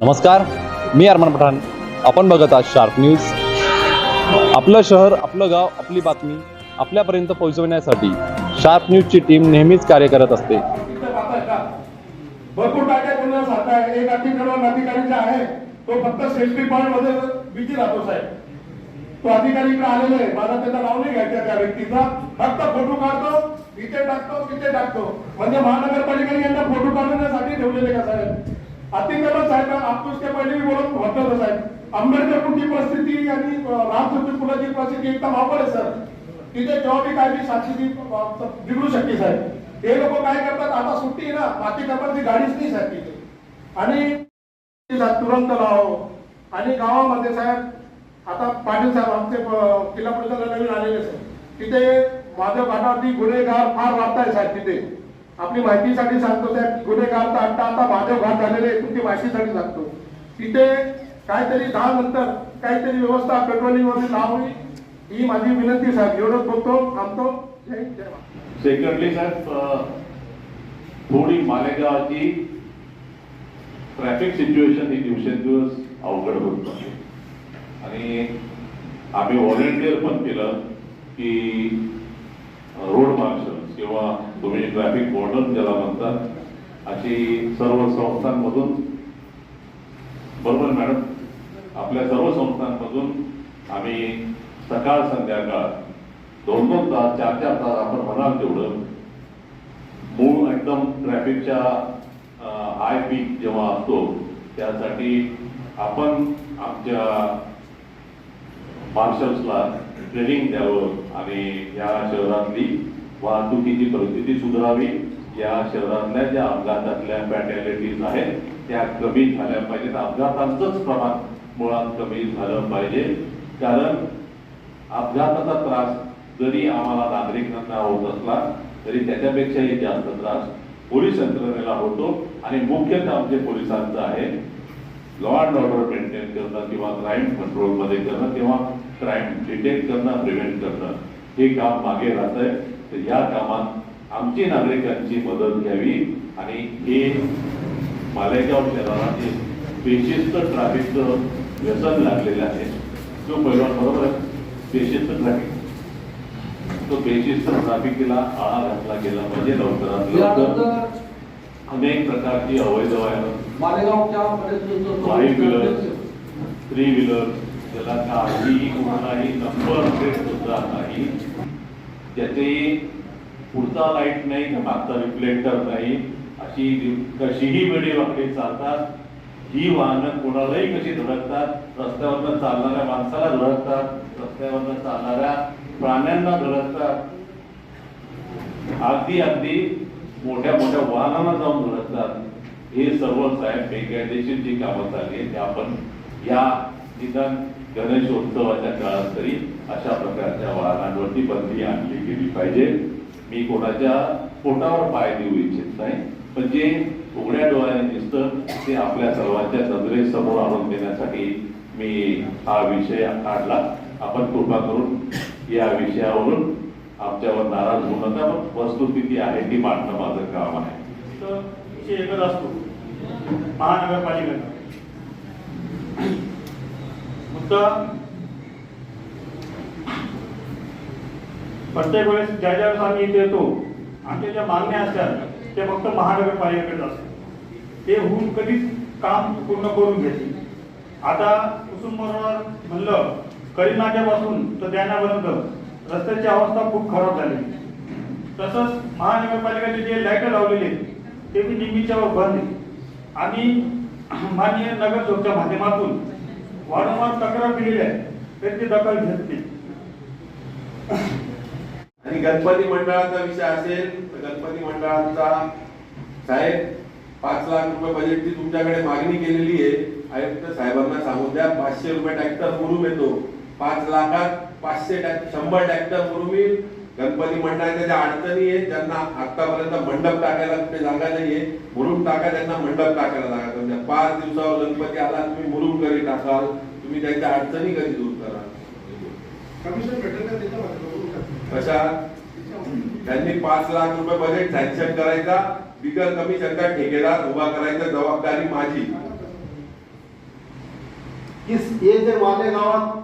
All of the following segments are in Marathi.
नमस्कार मी अरमान पठाण. आपण बघत आहात शार्प न्यूज आपलं शहर आपलं गाव आपली बातमी आपल्यापर्यंत पोहोचवण्यासाठी शार्प न्यूजची टीम नेहमीच कार्य करत असते. भरपूर काय काय गुन्हा साधताय. एक अधिकारी अधिकारी जे आहे तो फक्त सेल्फी पॉइंटमध्ये बिझी राहतो साहेब. तो अधिकारी इकडे आलेला आहे. मला त्याचं नाव नाही घ्यायचं त्या व्यक्तीचा. फक्त फोटो काढतो इथे टाकतो तिथे टाकतो. म्हणजे महानगरपालिकेने यांना फोटो काढण्यासाठी ठेवलेले का साहेब? अतिक्रमण साहेब आपण ते पहिले बोलत होतं साहेब. आंबेडकर कुठची परिस्थिती आणि रामचंद्र पुलाची परिस्थिती एकदम अवघड आहे सर. तिथे जेव्हा बी काय बी साक्षी बिघडू शकते साहेब. हे लोक काय करतात आता सुट्टी आहे ना बाकी ती गाडीच नाही साहेब तिथे. आणि तुरंत लाव. आणि गावामध्ये साहेब आता पाटील साहेब आमचे किल्ला परिषदेला नवीन आलेले साहेब. तिथे माझ्या भागावरती गुन्हेगार फार वाढताय साहेब तिथे. आपली माहितीसाठी सांगतो साहेब गुन्हेगार तर आता आता माधव घाट झालेले तुमची माहितीसाठी सांगतो. तिथे काहीतरी दहा नंतर काहीतरी व्यवस्था पेट्रोलिंग वगैरे लावावी ही माझी विनंती साहेब एवढंच बोलतो थांबतो. जय जय सेकंडली साहेब थोडी मालेगावची ट्रॅफिक सिच्युएशन ही दिवसेंदिवस अवघड होत आहे. आणि आम्ही व्हॉलेंटिअर पण केलं की रोड मार्शल किंवा तुम्ही ट्रॅफिक वॉर्डन ज्याला म्हणतात अशी सर्व संस्थांमधून बरोबर मॅडम? आपल्या सर्व संस्थांमधून आम्ही सकाळ संध्याकाळ दोन दोन तास चार चार तास आपण म्हणाल तेवढं मूळ एकदम ट्रॅफिकच्या हाय पीक जेव्हा असतो त्यासाठी आपण आमच्या मार्शल्सला ट्रेनिंग द्यावं आणि या शहरातली वाहतुकीची परिस्थिती सुधारावी. या शहरातल्या ज्या अपघातातल्या फॅटॅलिटीज आहेत त्या कमी झाल्या पाहिजेत. अपघातांचंच प्रमाण मुळात कमी झालं पाहिजे. कारण अपघाताचा त्रास जरी आम्हाला नागरिकांना होत असला तरी त्याच्यापेक्षाही जास्त त्रास पोलीस यंत्रणेला होतो. आणि मुख्य काम जे पोलिसांचं आहे लॉ अँड ऑर्डर मेंटेन करणं किंवा क्राईम कंट्रोलमध्ये करणं किंवा क्राईम डिटेक्ट करणं प्रिव्हेंट करणं. हे काम मागे राहत आहे तर या कामात आमची नागरिकांची मदत घ्यावी आणि हे मालेगाव शहराला बेशिस्त ट्रॅफिकचं व्यसन लागलेलं आहे. जो पहिला बरोबर आहे बेशिस्त ट्रॅफिक तो बेशिस्त ट्रॅफिकला आळा घातला गेला पाहिजे लवकरात लवकर. अनेक प्रकारची अवैध फाईव्ह व्हीलर थ्री व्हीलर ज्याला काही कुठलाही नंबर प्लेट सुद्धा नाही. त्याचे पुढचा लाइट नाही का मागचा रिफ्लेक्टर नाही अशी कशीही वेळी वाकडे चालतात ही वाहनं कोणालाही कशी धडकतात रस्त्यावरनं चालणाऱ्या माणसाला धडकतात रस्त्यावरनं चालणाऱ्या प्राण्यांना धडकतात अगदी अगदी मोठ्या मोठ्या वाहनांना जाऊन धडकतात. हे सर्व साहेब बेकायदेशीर जी कामं चालली आहेत ते आपण या निदान गणेशोत्सवाच्या काळात तरी अशा प्रकारच्या वाहनांवरती बंदी आणली गेली पाहिजे. मी कोणाच्या पोटावर पाय देऊ इच्छित नाही. पण जे उघड्या डोळ्याने दिसतं ते आपल्या सर्वांच्या नजरेसमोर आणून देण्यासाठी मी हा विषय काढला आपण कृपा करून या विषयावरून आमच्यावर नाराज होऊ नका. पण वस्तुस्थिती आहे ती मांडणं माझं काम आहे. तर विषय एकच असतो. महानगरपालिकेचा फक्त प्रत्येक वेळेस ज्या ज्या वेळेस आम्ही इथे येतो आमच्या ज्या मागण्या असतात ते फक्त महानगरपालिकेकडे असतात. ते होऊन कधीच काम पूर्ण करून घेते आता कुसुंबरोबर म्हणलं करीनाक्यापासून तर त्याण्यापर्यंत रस्त्याची अवस्था खूप खराब झाली. तसंच महानगरपालिकेचे जे लाइट लावलेले आहेत, ते बी निम्मीच्यावर बंद आम्ही माननीय नगरसेवकच्या माध्यमातून वारंवार तक्रार दिलेली आहे. तरी ते दखल घेत नाही आणि गणपती मंडळाचा विषय असेल तर गणपती मंडळाचा साहेब पाच लाख रुपये बजेटची तुमच्याकडे मागणी केलेली आहे. आयुक्त साहेबांना सांगून द्या पाचशे रुपये ट्रॅक्टर मुरुम येतो. पाच लाखात पाचशे ट्रॅक्टर शंभर ट्रॅक्टर मुरुम येईल गणपती मंडळाच्या ज्या अडचणी आहेत ज्यांना आतापर्यंत मंडप टाकायला कुठे जागा नाहीये मुरुम टाका त्यांना मंडप टाकायला जागा द्या. पाच दिवसावर गणपती आला तुम्ही मुरुम कधी टाकाल तुम्ही त्यांच्या अडचणी कधी दूर कराल? कमिशन भेटेल का त्याच्या माध्यमातून? कशा? त्यांनी पाच लाख रुपये बजेट सँक्शन करायचा बिगर कमिशनचा ठेकेदार उभा करायचा जबाबदारी माझी. की हे जे मालेगावात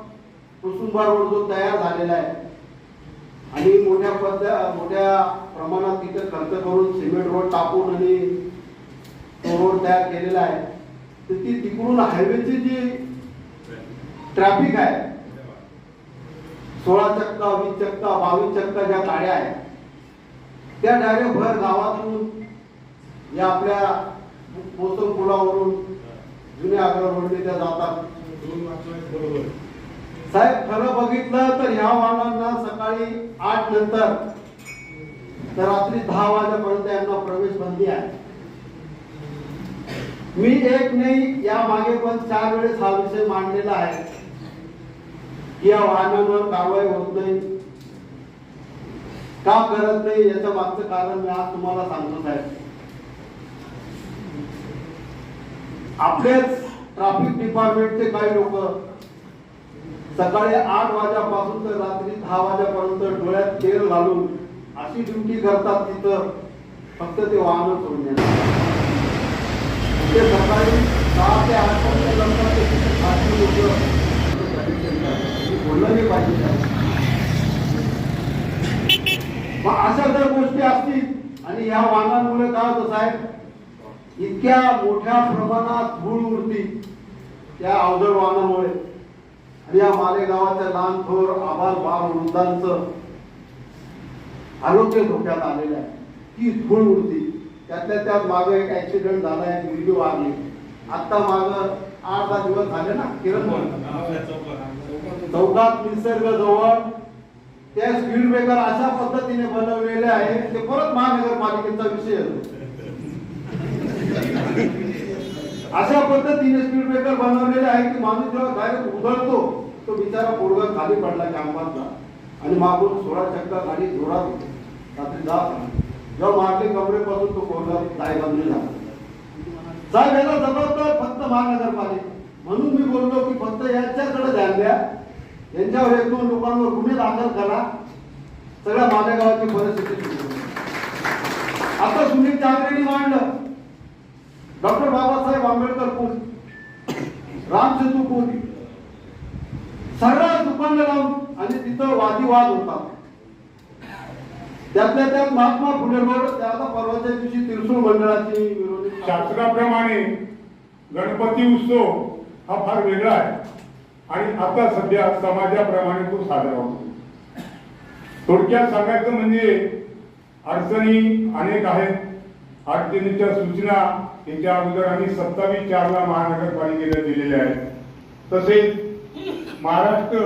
कुसुंबा रोड जो तयार झालेला आहे आणि मोठ्या पद्ध मोठ्या प्रमाणात तिथे खर्च करून सिमेंट रोड टाकून आणि तो रोड तयार केलेला आहे. तर ती तिकडून हायवेची जी ट्रॅफिक आहे सोळा चक्का वीस चक्का बावीस चक्का ज्या गाड्या आहेत त्या डायरेक्ट भर गावातून या आपल्या पोसम पुलावरून जुन्या आग्रा रोडने त्या जातात. साहेब खरं बघितलं तर ह्या वाहनांना नंतर तर रात्री दहा वाजेपर्यंत यांना प्रवेश बंदी आहे. मी एक नाही या मागे पण चार वेळेस हा विषय मांडलेला आहे की या वाहनांवर कारवाई होत नाही का करत नाही याच्या मागचं कारण मी आज तुम्हाला सांगतो साहेब आपलेच ट्राफिक डिपार्टमेंटचे काही लोक सकाळी आठ वाजल्यापासून तर रात्री दहा वाजेपर्यंत डोळ्यात तेल घालून अशी ड्युटी करतात तिथं. फक्त ते वाहन सोडण्यात ते सकाळी सहा ते आठ पर्यंत लग्नात ते तिथे बोललं नाही पाहिजे मग अशा जर गोष्टी असतील आणि या वाहनांमुळे काय होतं साहेब? इतक्या मोठ्या प्रमाणात धूळ उरती त्या अवजड वाहनामुळे. आणि या मालेगावाच्या लहान थोर आभार भाव वृद्धांचं आरोग्य धोक्यात आलेलं आहे. ती धूळ उडती. त्यातल्या त्यात मागं एक ऍक्सिडेंट झाला एक मुलगी वारली. आता मागं आठ दहा दिवस झाले ना किरण? चौकात निसर्ग जवळ. त्या स्पीड ब्रेकर अशा पद्धतीने बनवलेले आहे ते परत महानगरपालिकेचा विषय अशा पद्धतीने स्पीड ब्रेकर बनवलेले आहे की माणूस जेव्हा डायरेक्ट उधळतो तो बिचारा पोरगा खाली पडला कॅम्पातला आणि मागून सोळा चक्का गाडी जोरात होती. रात्री जात जेव्हा मारले कमरेपासून तो पोरगा जायबंदी झाला साहेब याला जबाबदार फक्त महानगरपालिका. म्हणून मी बोललो की फक्त यांच्याकडे ध्यान द्या. यांच्यावर एक दोन लोकांवर गुन्हे दाखल करा. सगळ्या मालेगावाची परिस्थिती आता सुनील चांद्रेनी मांडलं. डॉक्टर बाबासाहेब आंबेडकर पूल रामसेतू पूल सगळं दुकान लावून आणि तिथं वादिवाद होता. त्यातल्या त्यात महात्मा फुले त्या आता परवाच्या दिवशी तिरसूळ मंडळाची विरोधी शास्त्राप्रमाणे गणपती उत्सव हा फार वेगळा आहे. आणि आता सध्या समाजाप्रमाणे तो साजरा होतो. थोडक्यात सांगायचं म्हणजे अडचणी अनेक आहेत. अडचणीच्या सूचना याच्या अगोदर आम्ही सत्तावीस चारला महानगरपालिकेला दिलेल्या आहेत. तसेच महाराष्ट्र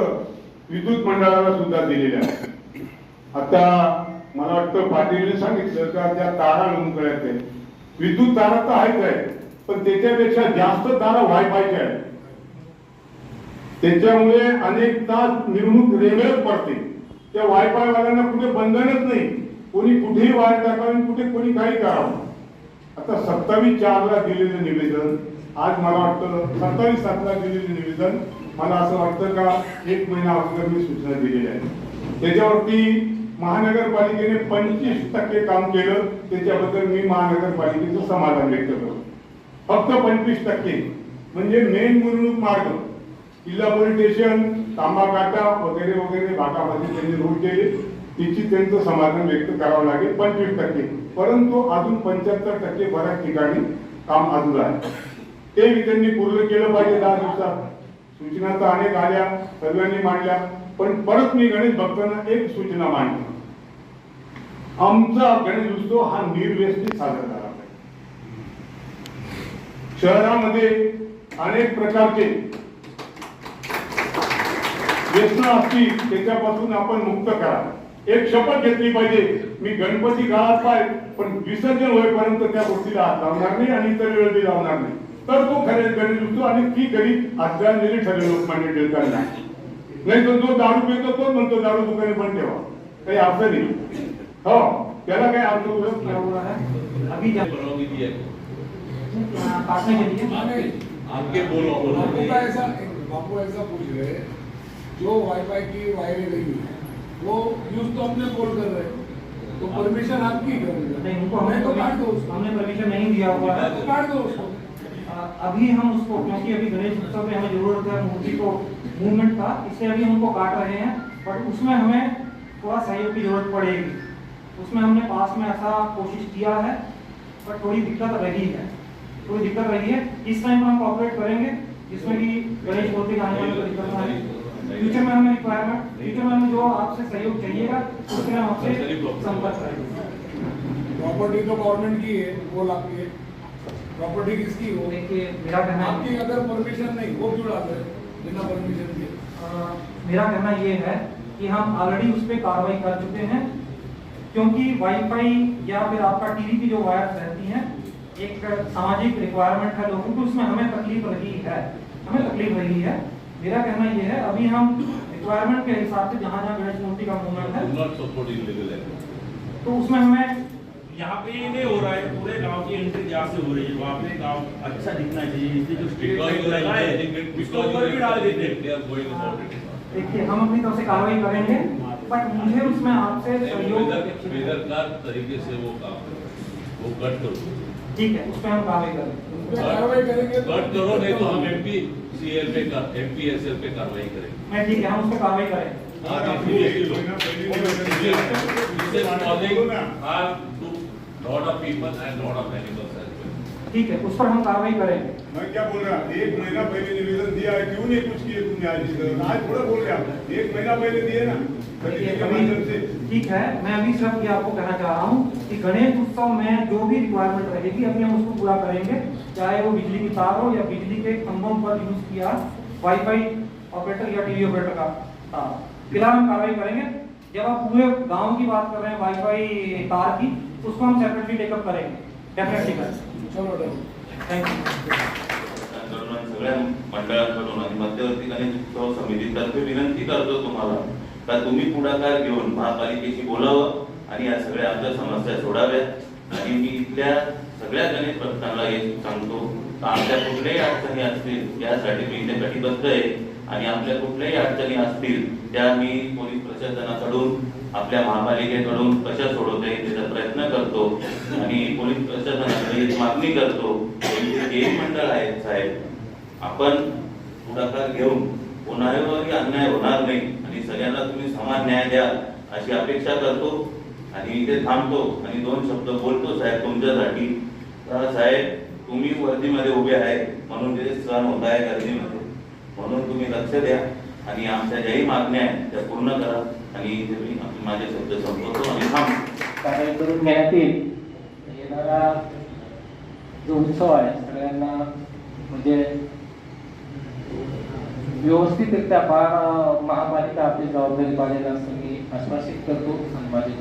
विद्युत मंडळाला सुद्धा दिलेल्या आहेत. आता मला वाटतं पाटीलने सांगितलं का त्या तारा लोंकळ्यात आहेत विद्युत तारा तर आहेच आहे पण त्याच्यापेक्षा जास्त तारा व्हाय पाहिजे आहे त्याच्यामुळे तास निवडणूक रेल्वेच पडते. त्या वायफाय वाल्यांना कुठे बंधनच नाही. कोणी कुठेही वायर टाकावी कुठे कोणी काही करावं. आता सत्तावीस चारला दिलेलं निवेदन आज मला वाटतं सत्तावीस सातला दिलेलं निवेदन मला असं वाटतं का एक महिना अगोदर मी सूचना दिलेल्या आहेत. त्याच्यावरती महानगरपालिकेने पंचवीस टक्के काम केलं त्याच्याबद्दल मी महानगरपालिकेचं समाधान व्यक्त करतो. फक्त पंचवीस टक्के. म्हणजे मेन मुरळूक मार्ग किल्ला पोलीस स्टेशन तांबा काटा वगैरे वगैरे भागामध्ये त्यांनी रोड केले. तिची त्यांचं समाधान व्यक्त करावं लागेल पंचवीस टक्के. परंतु अजून पंच्याहत्तर टक्के बऱ्याच ठिकाणी काम अजून आहे. ते मी त्यांनी पूर्ण केलं पाहिजे दहा दिवसात. सूचना तर अनेक आल्या सर्वांनी मांडल्या पण परत मी गणेश भक्तांना एक सूचना मांडली. आमचा गणेश उत्सव हा निर्व्यस्थित साजरा झाला पाहिजे. शहरामध्ये अनेक प्रकारचे व्यसन असतील त्याच्यापासून आपण मुक्त करा. एक शपथ घेतली पाहिजे. मी गणपती काळात पाय पण विसर्जन होईपर्यंत त्या गोष्टीला हात लावणार नाही आणि इतर वेळी लावणार नाही. तर तो खरे गणेश उत्सव आणि ती कधी आदरांजली ठरेल लोकमान्य टिळकांना नाही तर जो दारू पितो तोच म्हणतो दारू दुकाने पण ठेवा. काही अर्थ नाही. हो त्याला काही अर्थ उरत नाही. आपके बोलो बोलो ऐसा बापू ऐसा पूछ रहे हैं, जो वाईफाई की वायरें लगी है वो यूज़ तो अपने पोल कर रहे हैं। तो परमिशन आपकी कर तो काट दो हमने परमिशन नहीं दिया हुआ है। तो काट दो उसको। अभी हम उसको क्योंकि अभी गणेश उत्सव में हमें ज़रूरत है मूर्ति को मूवमेंट का इसलिए अभी हम उनको काट रहे हैं। बट उसमें हमें थोड़ा सहयोग की ज़रूरत पड़ेगी। उसमें हमने पास में ऐसा कोशिश किया है पर थोड़ी दिक्कत रही है। थोड़ी दिक्कत रही है। इस टाइम हम कॉपरेट करेंगे जिसमें कि गणेश मूर्ति का आने वाले दिक्कत ना फ्यूचर में हमें रिक्वायरमेंट फ्यूचर में। हमें जो आपसे सहयोग चाहिएगा उसके लिए हम आपसे संपर्क करेंगे। प्रॉपर्टी तो गवर्नमेंट की है वो आपकी है। प्रॉपर्टी किसकी हो? मेरा कहना है आपकी अगर परमिशन नहीं वो क्यों डाल रहे बिना परमिशन के। मेरा कहना ये है कि हम ऑलरेडी उस पर कार्रवाई कर चुके हैं क्योंकि वाईफाई या फिर आपका टीवी की जो वायर्स रहती हैं एक सामाजिक रिक्वायरमेंट है लोगों की उसमें हमें तकलीफ़ रही है। हमें तकलीफ़ रही है। मेरा कहना ये है अभी हम रिक्वायरमेंट के हिसाब से जहाँ जहाँ गणेश मूर्ति का मूवमेंट है तो उसमें हमें यहाँ पे ये नहीं हो रहा है पूरे गाँव की एंट्री यहाँ से हो रही है वहाँ पे गाँव अच्छा दिखना चाहिए इसलिए जो स्ट्रीट लाइट लगा है उसको ऊपर भी डाल देते देखिए हम अपनी तरफ़ से कार्रवाई करेंगे बट मुझे उसमें आपसे सहयोग है। तरीके से वो काम वो कट करो। ठीक है उस पर हम कार्रवाई करेंगे। कार्रवाई तो करो नहीं तो हम एमपी सीएल पे कर एमपी एसएल पे कार्रवाई करेंगे। मैं ठीक है हम उस पर कार्रवाई करेंगे। हाँ, seriously, This is causing harm lot of people and lot of animals as well. ठीक है उस पर हम कार्रवाई करेंगे। मैं क्या बोल रहा हूँ? एक महीना पहले निवेदन दिया है क्यों नहीं कुछ किए तुमने आज? आज थोड़ा बोल रहे आप। एक महीना पहले दिए ना? ठीक है मैं अभी सिर्फ़ ये आपको कहना चाह रहा हूँ कि गणेश उत्सव में जो भी रिक्वायरमेंट रहेगी अभी हम उसको पूरा करेंगे। चाहे वो बिजली की तार हो या बिजली के खंभों पर यूज़ किया वाईफाई ऑपरेटर या टीवी ऑपरेटर का। तार फ़िलहाल हम कार्रवाई करेंगे। जब आप पूरे गाँव की बात कर रहे हैं वाईफाई तार की उसको हम सेपरेटली टेकअप करेंगे। डेफिनेटली करेंगे। चलो थैंक यू सगळ्या मंडळांकडून आणि मध्यवर्ती गणेश उत्सव समितीतर्फे विनंती करतो तुम्हाला का तुम्ही पुढाकार घेऊन महापालिकेशी बोलावं आणि या सगळ्या आमच्या समस्या सोडाव्यात? आणि मी इथल्या सगळ्या गणित भक्तांना हे सांगतो आमच्या कुठल्याही अडचणी असतील यासाठी मी इथे कटिबद्ध आहे. आणि आपल्या कुठल्याही अडचणी असतील त्या मी पोलीस प्रशासनाकडून आपल्या महापालिकेकडून कशा सोडवता येईल त्याचा प्रयत्न करतो. आणि पोलीस प्रशासनाकडे मागणी करतो जे मंडळ आहेत साहेब आपण पुढाकार घेऊन कोणावरही अन्याय होणार नाही. आणि सगळ्यांना तुम्ही समान न्याय द्याल अशी अपेक्षा करतो आणि इथे थांबतो आणि दोन शब्द बोलतो साहेब तुमच्यासाठी. तर साहेब तुम्ही वर्दीमध्ये उभे आहे म्हणून ते सण होत आहे गर्दीमध्ये. म्हणून तुम्ही लक्ष द्या आणि आमच्या ज्याही मागण्या आहेत त्या पूर्ण करा आणि इथे मी माझे शब्द संपवतो आणि थांबतो. कारवाई करून घेण्यातील येणारा जो उत्सव आहे सगळ्यांना म्हणजे व्यवस्थितरित्या पार महापालिका आपली जबाबदारी पाळेल असं मी आश्वासित करतो आणि माझे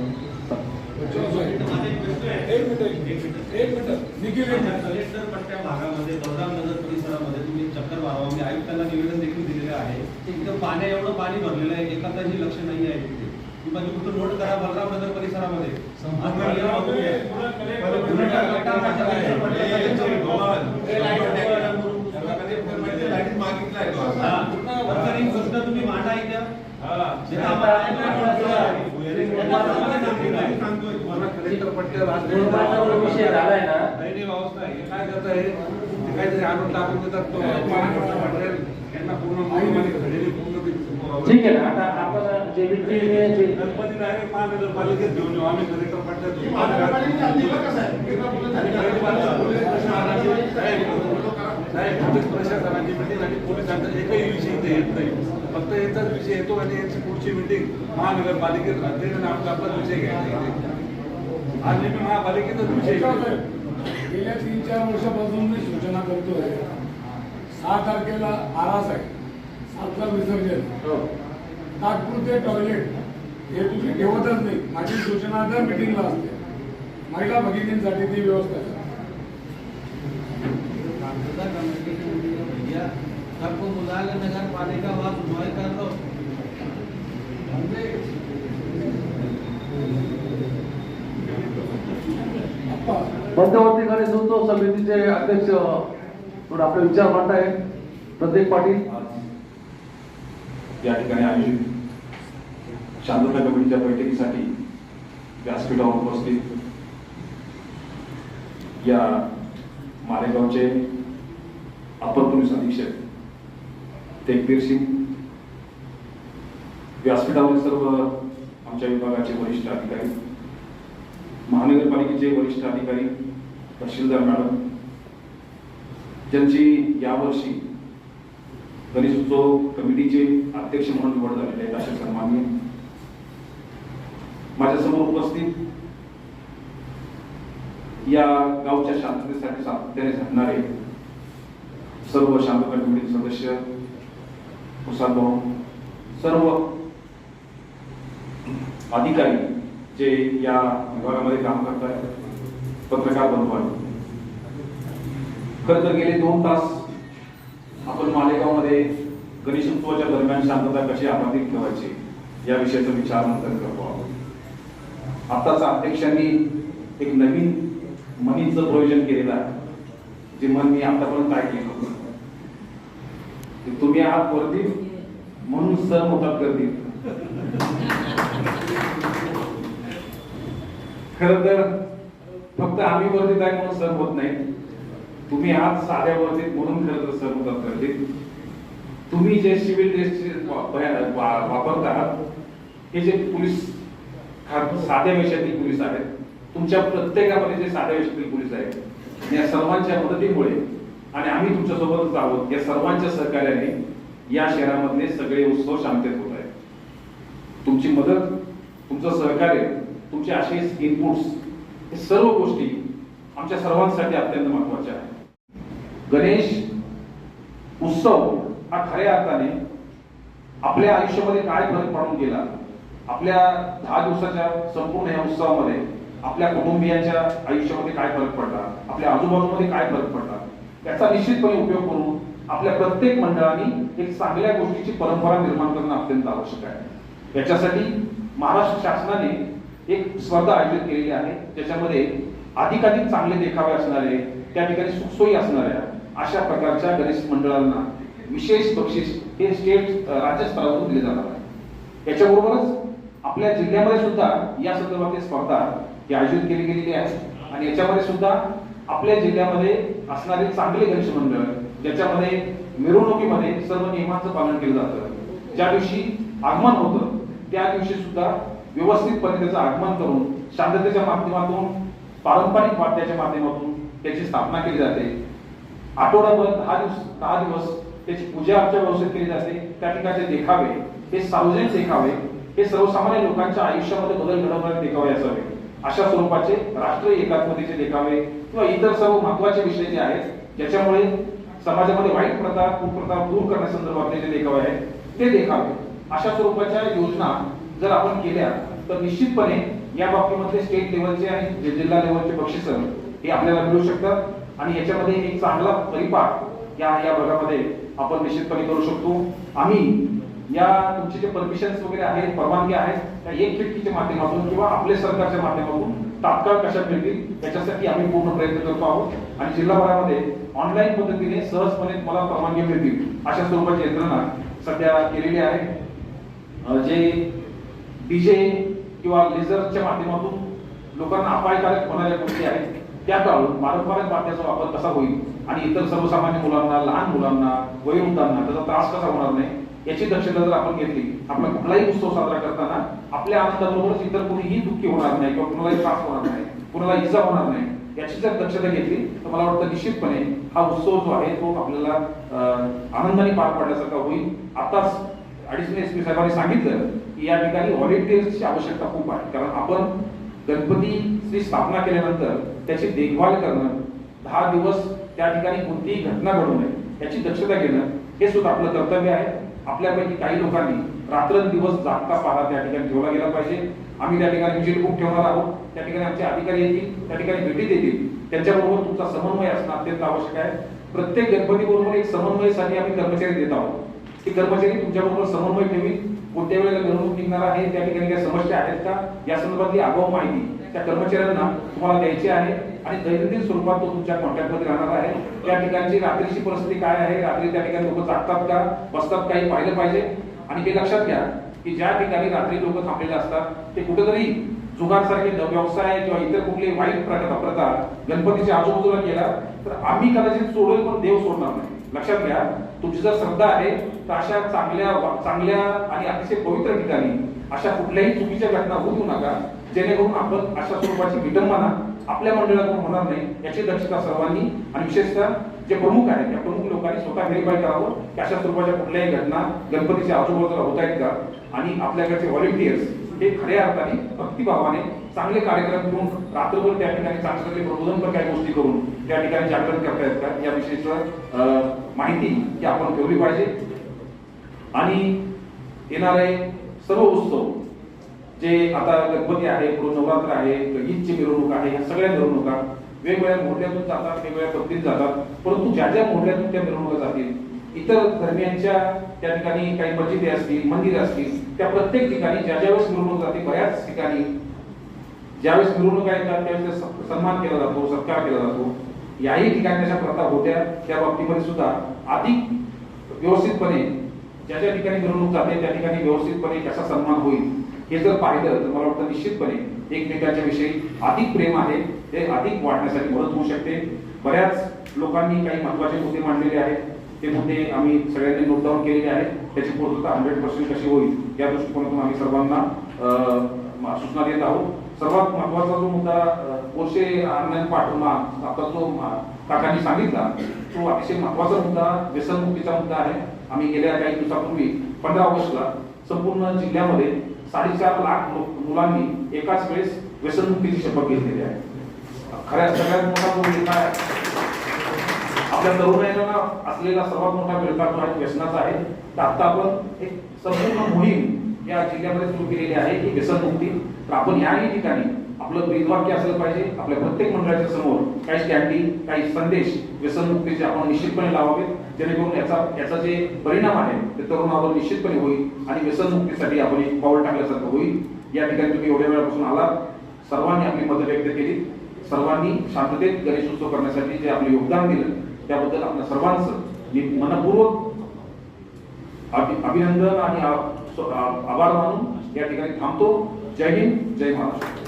परिसरामध्ये तुम्ही चक्कर मारावा मी आयुक्तांना निवेदन देखील दिलेलं आहे इथं पाण्या एवढं पाणी भरलेलं आहे एखादाही लक्ष नाही आहे तिथे किंवा तुम्ही नोट करा बलरामनगर परिसरामध्ये संपूर्ण आज नियम बघून घ्या. पुण्याच्या गटामध्ये कलेक्टर पट्ट्या लाइट मागितलाय तो हा. फक्त ही गोष्ट तुम्ही मांडा इथं विषय झालाय ना व्यवस्था हे काय करत आहे ते काहीतरी आणून टाकून देतात तो मटेरियल यांना पूर्ण माहिती घडलेली पूर्ण ठीक आहे ना. आता आपण जे विक्रीने गणपती डायरेक्ट महानगरपालिकेत घेऊन येऊ आम्ही कलेक्टर पट्ट्यात एकदा पोलीस प्रशासनाची मिटिंग आणि पोलिसांचा एकही विषय इथे येत नाही. फक्त याचाच विषय येतो आणि याची पुढची मिटिंग महानगरपालिकेत राहते आणि आमचा आपलाच विषय घ्यायचा इथे. आज मी महापालिकेतच विषय. गेल्या तीन चार वर्षापासून मी सूचना करतोय. सहा तारखेला आरास आहे सातला विसर्जन. तात्पुरते टॉयलेट हे तुम्ही ठेवतच नाही. माझी सूचना दर मिटिंगला असते. महिला भगिनींसाठी ती व्यवस्था करा. सबको बुला के नगर पालिका वहाँ सुनवाई कर लो अप्पा मध्यवर्ती गणेश उत्सव समितीचे अध्यक्ष थोडं आपले विचार मांडताय प्रत्येक पाटील या ठिकाणी आयोजित शांतता कमिटीच्या बैठकीसाठी व्यासपीठावर उपस्थित या मालेगावचे अपर पोलीस अधीक्षक तेगबीर सिंग व्यासपीठावर सर्व आमच्या विभागाचे वरिष्ठ अधिकारी महानगरपालिकेचे वरिष्ठ अधिकारी तहसीलदार मॅडम ज्यांची यावर्षी गणेशोत्सव कमिटीचे अध्यक्ष म्हणून निवड झालेले आहेत अशा सन्मान्य माझ्यासमोर उपस्थित या गावच्या शांततेसाठी सातत्याने झटणारे सर्व शांतता कमिटी सदस्य प्रसाद सर्व अधिकारी जे या विभागामध्ये काम करत आहेत पत्रकार बंधू आहेत. खरं तर गेले दोन तास आपण मालेगावमध्ये गणेशोत्सवाच्या दरम्यान शांतता कशी अबाधित ठेवायची या विषयाचा विचार मंथन करतो आहोत आताच अध्यक्षांनी एक नवीन मनीचं प्रयोजन केलेलं आहे. जे मन मी आतापर्यंत काय केलं होतं. की तुम्ही आहात वरती म्हणून सर मोठात गर्दी. खर तर फक्त आम्ही वर्धित आहे म्हणून सर होत नाही. तुम्ही आहात साध्या वर्धित म्हणून खरं तर सर होतात गर्दीत तुम्ही जे सिव्हिल ड्रेसचे वापरत आहात हे जे पोलीस साध्या वेशातील पोलीस आहेत तुमच्या प्रत्येकामध्ये जे साध्या वेशातील पोलीस आहेत या सर्वांच्या मदतीमुळे आणि आम्ही तुमच्यासोबतच आहोत. या सर्वांच्या सहकार्याने या शहरामधले सगळे उत्सव शांततेत होत आहेत. तुमची मदत तुमचं सहकार्य तुमचे असेच इनपुट्स हे सर्व गोष्टी आमच्या सर्वांसाठी अत्यंत महत्त्वाच्या आहेत. गणेश उत्सव हा खऱ्या अर्थाने आपल्या आयुष्यामध्ये काय फरक पडून गेला? आपल्या दहा दिवसाच्या संपूर्ण या उत्सवामध्ये आपल्या कुटुंबियांच्या आयुष्यामध्ये काय फरक पडला? आपल्या आजूबाजूमध्ये काय फरक पडला? याचा निश्चितपणे उपयोग करून आपल्या प्रत्येक मंडळाने एक चांगल्या गोष्टीची परंपरा निर्माण करणं अत्यंत आवश्यक आहे. याच्यासाठी महाराष्ट्र शासनाने एक स्पर्धा आयोजित केलेली आहे. ज्याच्यामध्ये अधिकाधिक चांगले देखावे असणारे त्या ठिकाणी सुखसोयी असणाऱ्या अशा प्रकारच्या गणेश मंडळांना विशेष बक्षीस हे स्टेट अ, राज्यस्तरावरून दिले जाणार आहे. याच्याबरोबरच आपल्या जिल्ह्यामध्ये सुद्धा या संदर्भातील स्पर्धा ही आयोजित केली गेलेली आहे. आणि याच्यामध्ये सुद्धा आपल्या जिल्ह्यामध्ये असणारे चांगले गणेश मंडळ ज्याच्यामध्ये मिरवणुकीमध्ये सर्व नियमांचं पालन केलं जातं. ज्या दिवशी आगमन होतं त्या दिवशी सुद्धा व्यवस्थितपणे त्याचं आगमन करून शांततेच्या माध्यमातून पारंपरिक वाद्याच्या माध्यमातून त्याची स्थापना केली जाते. आठवडाभर दहा दिवस दहा दिवस त्याची पूजा अर्चा व्यवस्थित केली जाते. त्या ठिकाणचे देखावे हे सार्वजनिक देखावे हे सर्वसामान्य लोकांच्या आयुष्यामध्ये बदल घडवणारे देखावे असावे. अशा स्वरूपाचे राष्ट्रीय एकात्मतेचे देखावे किंवा इतर सर्व महत्त्वाचे विषय जे आहेत ज्याच्यामुळे समाजामध्ये वाईट प्रथा कुप्रथा दूर करण्यासंदर्भातले जे देखावे आहेत ते देखावे. अशा स्वरूपाच्या योजना जर आपण केल्या तर निश्चितपणे या बाबतीमध्ये स्टेट लेवलचे आणि जिल्हा लेवलचे बक्षीस हे आपल्याला मिळू शकतात. आणि याच्यामध्ये एक चांगला परिपाठ या या भागामध्ये आपण निश्चितपणे करू शकतो. आम्ही या तुमचे जे परमिशन्स वगैरे आहेत परवानगी आहेत त्या एक खिडकीच्या माध्यमातून किंवा आपल्या सरकारच्या माध्यमातून तात्काळ कशा मिळतील याच्यासाठी आम्ही पूर्ण प्रयत्न करतो आहोत. आणि जिल्हाभरामध्ये ऑनलाईन पद्धतीने सहजपणे तुम्हाला परवानगी मिळतील अशा स्वरूपाची यंत्रणा सध्या केलेली आहे. जे डीजे किंवा लेझरच्या माध्यमातून लोकांना अपायकारक होणाऱ्या गोष्टी आहेत त्या टाळून पारंपरिक वाद्याचा वापर कसा होईल आणि इतर सर्वसामान्य मुलांना लहान मुलांना वयोवृद्धांना त्याचा त्रास कसा होणार नाही याची दक्षता जर आपण घेतली आपला कुठलाही उत्सव साजरा करताना आपल्या आनंदाबरोबरच इतर कोणीही दुःखी होणार नाही किंवा कुणालाही त्रास होणार नाही कुणाला इजा होणार नाही याची जर दक्षता घेतली तर मला वाटतं निश्चितपणे हा उत्सव जो आहे तो आपल्याला आनंदाने पार पाडण्यासारखा होईल. आताच अडिशनल एस पी साहेबांनी सांगितलं की या ठिकाणी व्हॉलेंटियर्सची आवश्यकता खूप आहे. कारण आपण गणपतीची स्थापना केल्यानंतर त्याची देखभाल करणं दहा दिवस त्या ठिकाणी कोणतीही घटना घडू नये याची दक्षता घेणं हे सुद्धा आपलं कर्तव्य आहे. आपल्यापैकी काही लोकांनी रात्रंदिवस जागता पहारा त्या ठिकाणी ठेवला गेला पाहिजे. आम्ही त्या ठिकाणी विजिट बुक ठेवणार आहोत. त्या ठिकाणी आमचे अधिकारी येतील त्या ठिकाणी भेटी देतील. त्यांच्याबरोबर तुमचा समन्वय असणं अत्यंत आवश्यक आहे. प्रत्येक गणपती बरोबर एक समन्वयसाठी आम्ही कर्मचारी देत आहोत. की कर्मचारी तुमच्याबरोबर समन्वय ठेवी कोणत्या वेळेला मिरवणूक निघणार आहे त्या ठिकाणी काही समस्या आहेत का? या संदर्भातली आगाऊ माहिती त्या कर्मचाऱ्यांना तुम्हाला द्यायची आहे. आणि दैनंदिन स्वरूपात तो तुमच्या कॉन्टॅक्टमध्ये राहणार आहे. त्या ठिकाणची रात्रीची परिस्थिती काय आहे? रात्री त्या ठिकाणी लोक जागतात का? बसतात काही पाहिलं पाहिजे. आणि हे लक्षात घ्या की ज्या ठिकाणी रात्री लोक थांबलेले असतात ते कुठेतरी जुगारसारखे व्यवसाय किंवा इतर कुठले वाईट प्रथा प्रथा गणपतीच्या आजूबाजूला केला तर आम्ही कदाचित सोडेल पण देव सोडणार नाही. लक्षात घ्या तुमची जर श्रद्धा आहे तर अशा चांगल्या चांगल्या आणि अतिशय पवित्र ठिकाणी अशा कुठल्याही चुकीच्या घटना होऊ देऊ नका. जेणेकरून आपण अशा स्वरूपाची विटंबना आपल्या मंडळातून होणार नाही याची दक्षता सर्वांनी आणि विशेषतः जे प्रमुख आहेत त्या प्रमुख लोकांनी स्वतः व्हेरीफाय करावं की अशा स्वरूपाच्या कुठल्याही घटना गणपतीच्या आजूबाजूला होत आहेत का? आणि आपल्याकडचे व्हॉलेंटियर्स हे खऱ्या अर्थाने भक्तिभावाने चांगले कार्यक्रम करून रात्रभर त्या ठिकाणी चांगले चांगले प्रबोधनपर काही गोष्टी करून त्या ठिकाणी जागृत करतायत का? याविषयीचं अं, माहिती ही आपण ठेवली पाहिजे. आणि येणारे सर्व उत्सव जे आता गणपती आहे पुढे नवरात्र आहे ईदची मिरवणूक आहे ह्या सगळ्या मिरवणुका वेगवेगळ्या मोठ्यातून जातात वेगवेगळ्या पद्धतीत जातात. परंतु ज्या ज्या मोठ्यातून त्या मिरवणुका जातील इतर धर्मियांच्या त्या ठिकाणी काही मस्जिदे असतील मंदिर असतील त्या प्रत्येक ठिकाणी ज्या ज्या वेळेस मिरवणूक जाते बऱ्याच ठिकाणी ज्यावेळेस मिरवणुका येतात त्यावेळेस सन्मान केला जातो सत्कार केला जातो. याही ठिकाणी अशा प्रथा होत्या त्या बाबतीमध्ये सुद्धा अधिक व्यवस्थितपणे ज्या ज्या ठिकाणी मिरवणूक जाते त्या ठिकाणी व्यवस्थितपणे कसा सन्मान होईल. हे जर पाहिलं तर मला वाटतं निश्चितपणे एकमेकांच्या विषयी अधिक प्रेम आहे ते अधिक वाढण्यासाठी मदत होऊ शकते. बऱ्याच लोकांनी काही महत्त्वाचे मुद्दे मांडलेले आहेत. ते मुद्दे आम्ही सगळ्यांनी नोट डाऊन केलेले आहेत. त्याची पूर्तता हंड्रेड पर्सेंट कशी होईल या दृष्टिकोनातून आम्ही सर्वांना सूचना देत आहोत. सर्वात महत्त्वाचा जो मुद्दा अं, ऑनलाईन पाठवणं आता जो काकांनी सांगितला तो अतिशय महत्त्वाचा मुद्दा व्यसनमुक्तीचा मुद्दा आहे. आम्ही गेल्या काही दिवसापूर्वी पंधरा ऑगस्टला संपूर्ण जिल्ह्यामध्ये साडेचार लाख मुलांनी एकाच वेळेस व्यसनमुक्तीची शपथ घेतलेली आहे. खऱ्या सगळ्यात मोठा तो विळखा आपल्या तरुणांना असलेला सर्वात मोठा विळखा जो आहे व्यसनाचा आहे. तर आता आपण एक संपूर्ण मोहीम या जिल्ह्यामध्ये सुरू केलेली आहे की व्यसनमुक्ती. तर आपण याही ठिकाणी आपलं ब्रीदवाक्य असलं पाहिजे. आपल्या प्रत्येक मंडळाच्या समोर काही स्टँडिंग काही संदेश व्यसनमुक्तीचे आपण निश्चितपणे लावावेत. जेणेकरून याचा याचा जे परिणाम आहे ते तरुणावर निश्चितपणे होईल आणि व्यसनमुक्तीसाठी आपण एक पाऊल टाकल्यासारखं होईल. या ठिकाणी तुम्ही एवढ्या वेळापासून आलात. सर्वांनी आपली मतं व्यक्त केली. सर्वांनी शांततेत गणेशोत्सव करण्यासाठी जे आपले योगदान दिलं त्याबद्दल आपल्या सर्वांचं मी मनपूर्वक अभि- अभिनंदन आणि आभार मानून या ठिकाणी थांबतो. जय हिंद जय महाराष्ट्र.